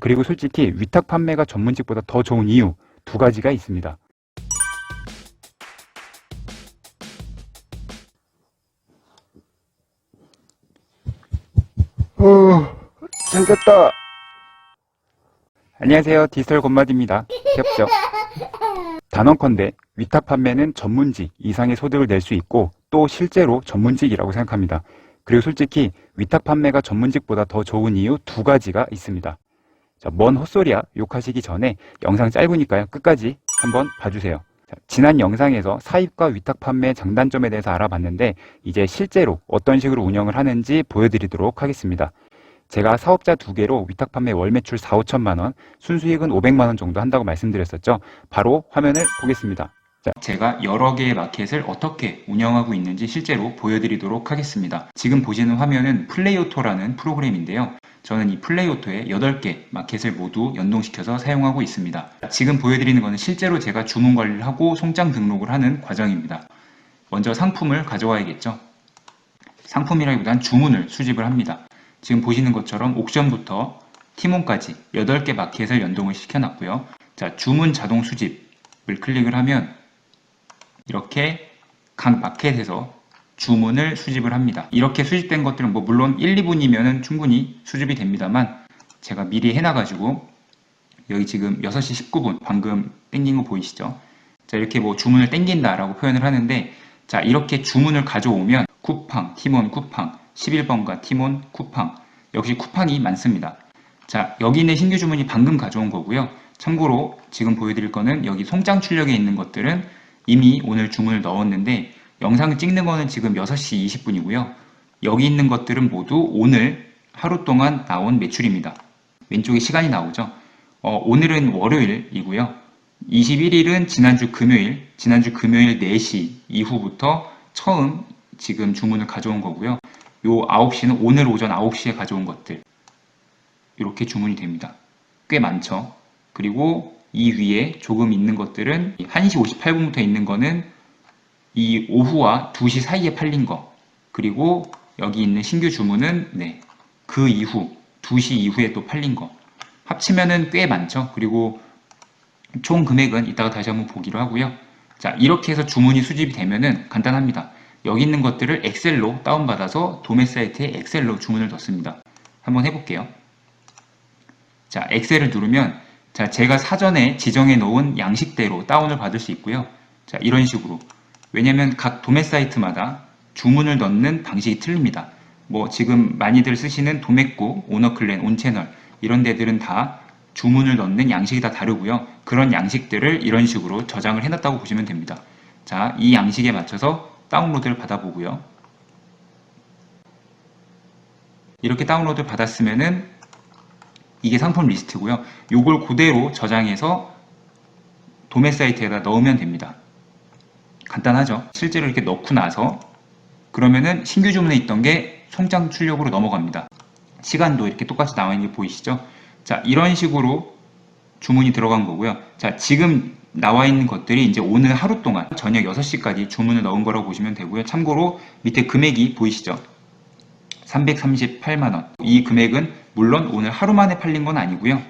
그리고 솔직히 위탁 판매가 전문직보다 더 좋은 이유 두 가지가 있습니다. 어, 잘 잤다. 안녕하세요. 디지털 건마디입니다. 귀엽죠? 단언컨대 위탁 판매는 전문직 이상의 소득을 낼 수 있고 또 실제로 전문직이라고 생각합니다. 그리고 솔직히 위탁 판매가 전문직보다 더 좋은 이유 두 가지가 있습니다. 자, 뭔 헛소리야 욕하시기 전에 영상 짧으니까요. 끝까지 한번 봐주세요. 자, 지난 영상에서 사입과 위탁 판매의 장단점에 대해서 알아봤는데 이제 실제로 어떤 식으로 운영을 하는지 보여드리도록 하겠습니다. 제가 사업자 두 개로 위탁 판매 월 매출 4, 5천만 원, 순수익은 500만 원 정도 한다고 말씀드렸었죠. 바로 화면을 보겠습니다. 자, 제가 여러 개의 마켓을 어떻게 운영하고 있는지 실제로 보여드리도록 하겠습니다. 지금 보시는 화면은 플레이오토라는 프로그램인데요. 저는 이 플레이오토에 8개 마켓을 모두 연동시켜서 사용하고 있습니다. 지금 보여드리는 것은 실제로 제가 주문 관리를 하고 송장 등록을 하는 과정입니다. 먼저 상품을 가져와야겠죠. 상품이라기보단 주문을 수집을 합니다. 지금 보시는 것처럼 옥션부터 티몬까지 8개 마켓을 연동을 시켜놨고요. 자, 주문 자동 수집을 클릭을 하면 이렇게 각 마켓에서 주문을 수집을 합니다. 이렇게 수집된 것들은 뭐 물론 1, 2분이면 충분히 수집이 됩니다만 제가 미리 해놔가지고 여기 지금 6시 19분 방금 땡긴 거 보이시죠? 자 이렇게 뭐 주문을 땡긴다라고 표현을 하는데 자 이렇게 주문을 가져오면 쿠팡, 티몬, 쿠팡 11번가 티몬, 쿠팡 역시 쿠팡이 많습니다. 자 여기 있는 신규 주문이 방금 가져온 거고요. 참고로 지금 보여드릴 거는 여기 송장 출력에 있는 것들은 이미 오늘 주문을 넣었는데 영상을 찍는 거는 지금 6시 20분이고요. 여기 있는 것들은 모두 오늘 하루 동안 나온 매출입니다. 왼쪽에 시간이 나오죠. 어, 오늘은 월요일이고요. 21일은 지난주 금요일, 지난주 금요일 4시 이후부터 처음 지금 주문을 가져온 거고요. 요 9시는 오늘 오전 9시에 가져온 것들. 이렇게 주문이 됩니다. 꽤 많죠. 그리고 이 위에 조금 있는 것들은 1시 58분부터 있는 거는 이 오후와 2시 사이에 팔린 거. 그리고 여기 있는 신규 주문은 네. 그 이후 2시 이후에 또 팔린 거. 합치면은 꽤 많죠. 그리고 총 금액은 이따가 다시 한번 보기로 하고요. 자, 이렇게 해서 주문이 수집이 되면은 간단합니다. 여기 있는 것들을 엑셀로 다운받아서 도매 사이트에 엑셀로 주문을 넣습니다. 한번 해볼게요. 자, 엑셀을 누르면 자, 제가 사전에 지정해 놓은 양식대로 다운을 받을 수 있고요. 자, 이런 식으로. 왜냐면 각 도매 사이트마다 주문을 넣는 방식이 틀립니다. 뭐 지금 많이들 쓰시는 도매구, 오너클랜, 온채널 이런 데들은 다 주문을 넣는 양식이 다 다르고요. 그런 양식들을 이런 식으로 저장을 해놨다고 보시면 됩니다. 자, 이 양식에 맞춰서 다운로드를 받아보고요. 이렇게 다운로드 받았으면은 이게 상품 리스트고요. 요걸 그대로 저장해서 도매 사이트에다 넣으면 됩니다. 간단하죠? 실제로 이렇게 넣고 나서 그러면은 신규 주문에 있던 게 송장 출력으로 넘어갑니다. 시간도 이렇게 똑같이 나와 있는 게 보이시죠? 자, 이런 식으로 주문이 들어간 거고요. 자, 지금 나와 있는 것들이 이제 오늘 하루 동안 저녁 6시까지 주문을 넣은 거라고 보시면 되고요. 참고로 밑에 금액이 보이시죠? 338만원. 이 금액은 물론 오늘 하루 만에 팔린 건 아니고요.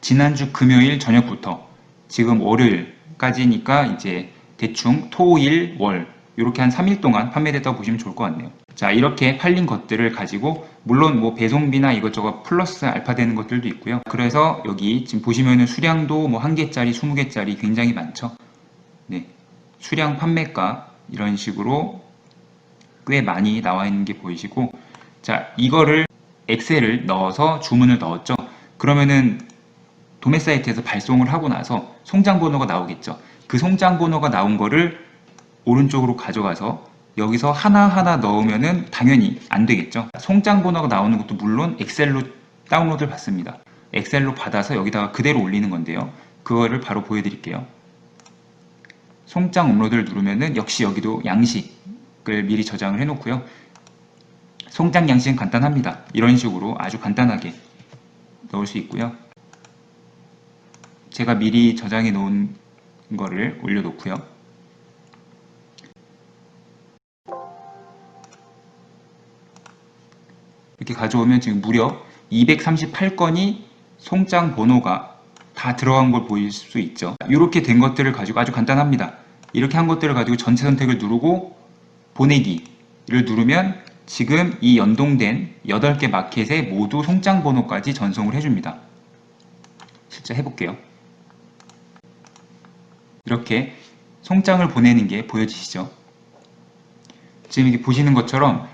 지난주 금요일 저녁부터 지금 월요일까지니까 이제 대충 토, 일, 월 이렇게 한 3일 동안 판매됐다고 보시면 좋을 것 같네요. 자 이렇게 팔린 것들을 가지고 물론 뭐 배송비나 이것저것 플러스 알파 되는 것들도 있고요. 그래서 여기 지금 보시면은 수량도 뭐 1개짜리, 20개짜리 굉장히 많죠. 네. 수량 판매가 이런 식으로 꽤 많이 나와 있는 게 보이시고 자 이거를 엑셀을 넣어서 주문을 넣었죠. 그러면은 도매 사이트에서 발송을 하고 나서 송장 번호가 나오겠죠. 그 송장 번호가 나온 거를 오른쪽으로 가져가서 여기서 하나하나 넣으면은 당연히 안 되겠죠. 송장 번호가 나오는 것도 물론 엑셀로 다운로드를 받습니다. 엑셀로 받아서 여기다가 그대로 올리는 건데요. 그거를 바로 보여드릴게요. 송장 업로드를 누르면은 역시 여기도 양식을 미리 저장을 해놓고요. 송장 양식은 간단합니다. 이런 식으로 아주 간단하게 넣을 수 있고요. 제가 미리 저장해 놓은 거를 올려놓고요. 이렇게 가져오면 지금 무려 238건이 송장 번호가 다 들어간 걸 보일 수 있죠. 이렇게 된 것들을 가지고 아주 간단합니다. 이렇게 한 것들을 가지고 전체 선택을 누르고 보내기를 누르면 지금 이 연동된 8개 마켓에 모두 송장 번호까지 전송을 해줍니다. 실제 해볼게요. 이렇게 송장을 보내는 게 보여지시죠? 지금 이렇게 보시는 것처럼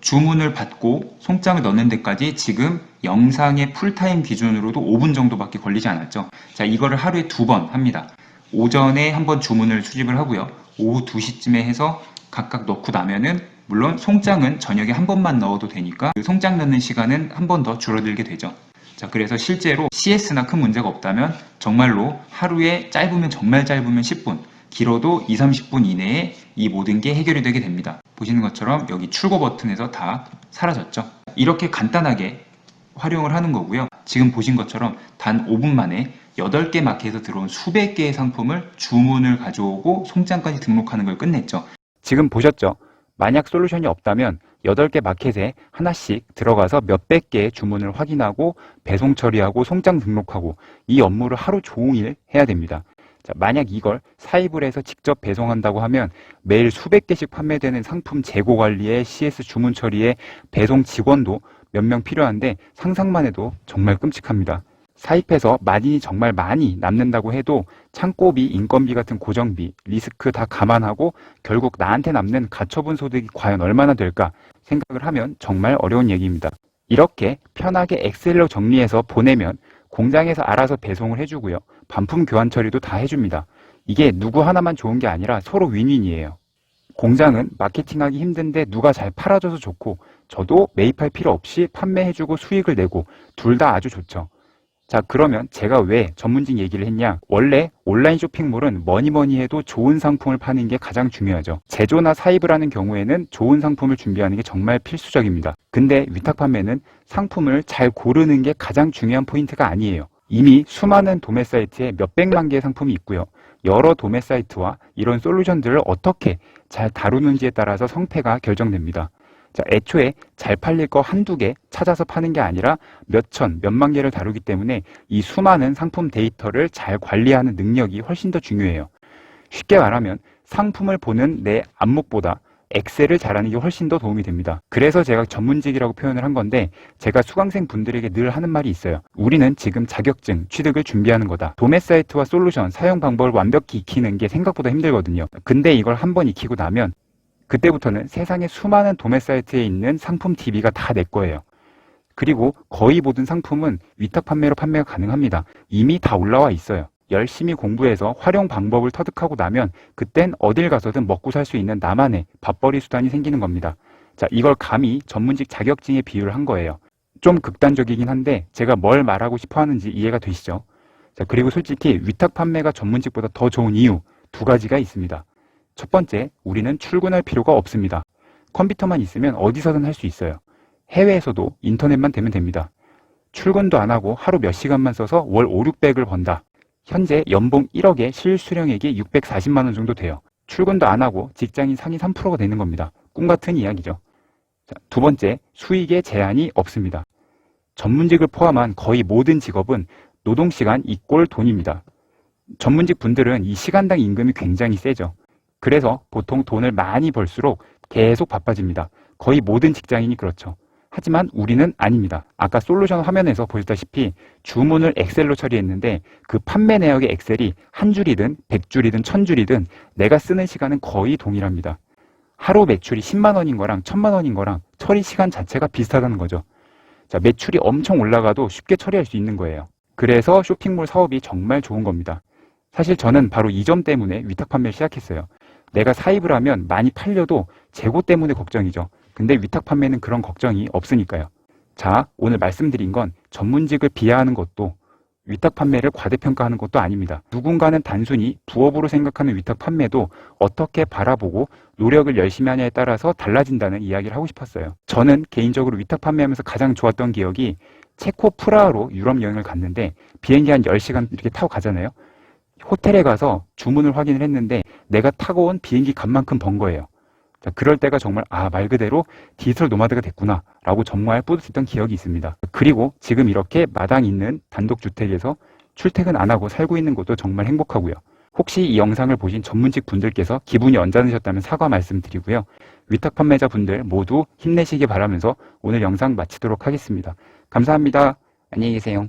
주문을 받고 송장을 넣는 데까지 지금 영상의 풀타임 기준으로도 5분 정도밖에 걸리지 않았죠. 자, 이거를 하루에 두 번 합니다. 오전에 한 번 주문을 수집을 하고요. 오후 2시쯤에 해서 각각 넣고 나면은 물론 송장은 저녁에 한 번만 넣어도 되니까 그 송장 넣는 시간은 한 번 더 줄어들게 되죠. 자, 그래서 실제로 CS나 큰 문제가 없다면 정말로 하루에 짧으면 정말 짧으면 10분, 길어도 2, 30분 이내에 이 모든 게 해결이 되게 됩니다. 보시는 것처럼 여기 출고 버튼에서 다 사라졌죠. 이렇게 간단하게 활용을 하는 거고요. 지금 보신 것처럼 단 5분 만에 8개 마켓에서 들어온 수백 개의 상품을 주문을 가져오고 송장까지 등록하는 걸 끝냈죠. 지금 보셨죠? 만약 솔루션이 없다면 8개 마켓에 하나씩 들어가서 몇백 개의 주문을 확인하고 배송 처리하고 송장 등록하고 이 업무를 하루 종일 해야 됩니다. 자, 만약 이걸 사입을 해서 직접 배송한다고 하면 매일 수백 개씩 판매되는 상품 재고 관리에 CS 주문 처리에 배송 직원도 몇 명 필요한데 상상만 해도 정말 끔찍합니다. 사입해서 마진이 정말 많이 남는다고 해도 창고비, 인건비 같은 고정비, 리스크 다 감안하고 결국 나한테 남는 가처분 소득이 과연 얼마나 될까 생각을 하면 정말 어려운 얘기입니다. 이렇게 편하게 엑셀로 정리해서 보내면 공장에서 알아서 배송을 해주고요. 반품 교환 처리도 다 해줍니다. 이게 누구 하나만 좋은 게 아니라 서로 윈윈이에요. 공장은 마케팅하기 힘든데 누가 잘 팔아줘서 좋고 저도 매입할 필요 없이 판매해주고 수익을 내고 둘 다 아주 좋죠. 자, 그러면 제가 왜 전문직 얘기를 했냐? 원래 온라인 쇼핑몰은 뭐니 뭐니 해도 좋은 상품을 파는 게 가장 중요하죠. 제조나 사입을 하는 경우에는 좋은 상품을 준비하는 게 정말 필수적입니다. 근데 위탁 판매는 상품을 잘 고르는 게 가장 중요한 포인트가 아니에요. 이미 수많은 도매 사이트에 몇백만 개의 상품이 있고요. 여러 도매 사이트와 이런 솔루션들을 어떻게 잘 다루는지에 따라서 성패가 결정됩니다. 자, 애초에 잘 팔릴 거 한두 개 찾아서 파는 게 아니라 몇천, 몇만 개를 다루기 때문에 이 수많은 상품 데이터를 잘 관리하는 능력이 훨씬 더 중요해요. 쉽게 말하면 상품을 보는 내 안목보다 엑셀을 잘하는 게 훨씬 더 도움이 됩니다. 그래서 제가 전문직이라고 표현을 한 건데 제가 수강생 분들에게 늘 하는 말이 있어요. 우리는 지금 자격증 취득을 준비하는 거다. 도매 사이트와 솔루션 사용 방법을 완벽히 익히는 게 생각보다 힘들거든요. 근데 이걸 한번 익히고 나면 그때부터는 세상의 수많은 도매 사이트에 있는 상품 DB가 다 내 거예요. 그리고 거의 모든 상품은 위탁 판매로 판매가 가능합니다. 이미 다 올라와 있어요. 열심히 공부해서 활용 방법을 터득하고 나면 그땐 어딜 가서든 먹고 살 수 있는 나만의 밥벌이 수단이 생기는 겁니다. 자, 이걸 감히 전문직 자격증에 비유를 한 거예요. 좀 극단적이긴 한데 제가 뭘 말하고 싶어 하는지 이해가 되시죠? 자, 그리고 솔직히 위탁 판매가 전문직보다 더 좋은 이유 두 가지가 있습니다. 첫 번째, 우리는 출근할 필요가 없습니다. 컴퓨터만 있으면 어디서든 할 수 있어요. 해외에서도 인터넷만 되면 됩니다. 출근도 안 하고 하루 몇 시간만 써서 월 5, 600을 번다. 현재 연봉 1억에 실수령액이 640만 원 정도 돼요. 출근도 안 하고 직장인 상위 3%가 되는 겁니다. 꿈 같은 이야기죠. 자, 두 번째, 수익에 제한이 없습니다. 전문직을 포함한 거의 모든 직업은 노동시간 이꼴 돈입니다. 전문직 분들은 이 시간당 임금이 굉장히 세죠. 그래서 보통 돈을 많이 벌수록 계속 바빠집니다. 거의 모든 직장인이 그렇죠. 하지만 우리는 아닙니다. 아까 솔루션 화면에서 보셨다시피 주문을 엑셀로 처리했는데 그 판매 내역의 엑셀이 한 줄이든 백 줄이든 천 줄이든 내가 쓰는 시간은 거의 동일합니다. 하루 매출이 10만 원인 거랑 1000만 원인 거랑 처리 시간 자체가 비슷하다는 거죠. 자, 매출이 엄청 올라가도 쉽게 처리할 수 있는 거예요. 그래서 쇼핑몰 사업이 정말 좋은 겁니다. 사실 저는 바로 이 점 때문에 위탁 판매를 시작했어요. 내가 사입을 하면 많이 팔려도 재고 때문에 걱정이죠. 근데 위탁 판매는 그런 걱정이 없으니까요. 자, 오늘 말씀드린 건 전문직을 비하하는 것도 위탁 판매를 과대평가하는 것도 아닙니다. 누군가는 단순히 부업으로 생각하는 위탁 판매도 어떻게 바라보고 노력을 열심히 하냐에 따라서 달라진다는 이야기를 하고 싶었어요. 저는 개인적으로 위탁 판매하면서 가장 좋았던 기억이 체코 프라하로 유럽 여행을 갔는데 비행기 한 10시간 이렇게 타고 가잖아요. 호텔에 가서 주문을 확인을 했는데 내가 타고 온 비행기 값만큼 번 거예요. 자, 그럴 때가 정말 아, 말 그대로 디지털 노마드가 됐구나 라고 정말 뿌듯했던 기억이 있습니다. 그리고 지금 이렇게 마당 있는 단독주택에서 출퇴근 안 하고 살고 있는 것도 정말 행복하고요. 혹시 이 영상을 보신 전문직 분들께서 기분이 언짢으셨다면 사과 말씀드리고요. 위탁 판매자 분들 모두 힘내시기 바라면서 오늘 영상 마치도록 하겠습니다. 감사합니다. 안녕히 계세요.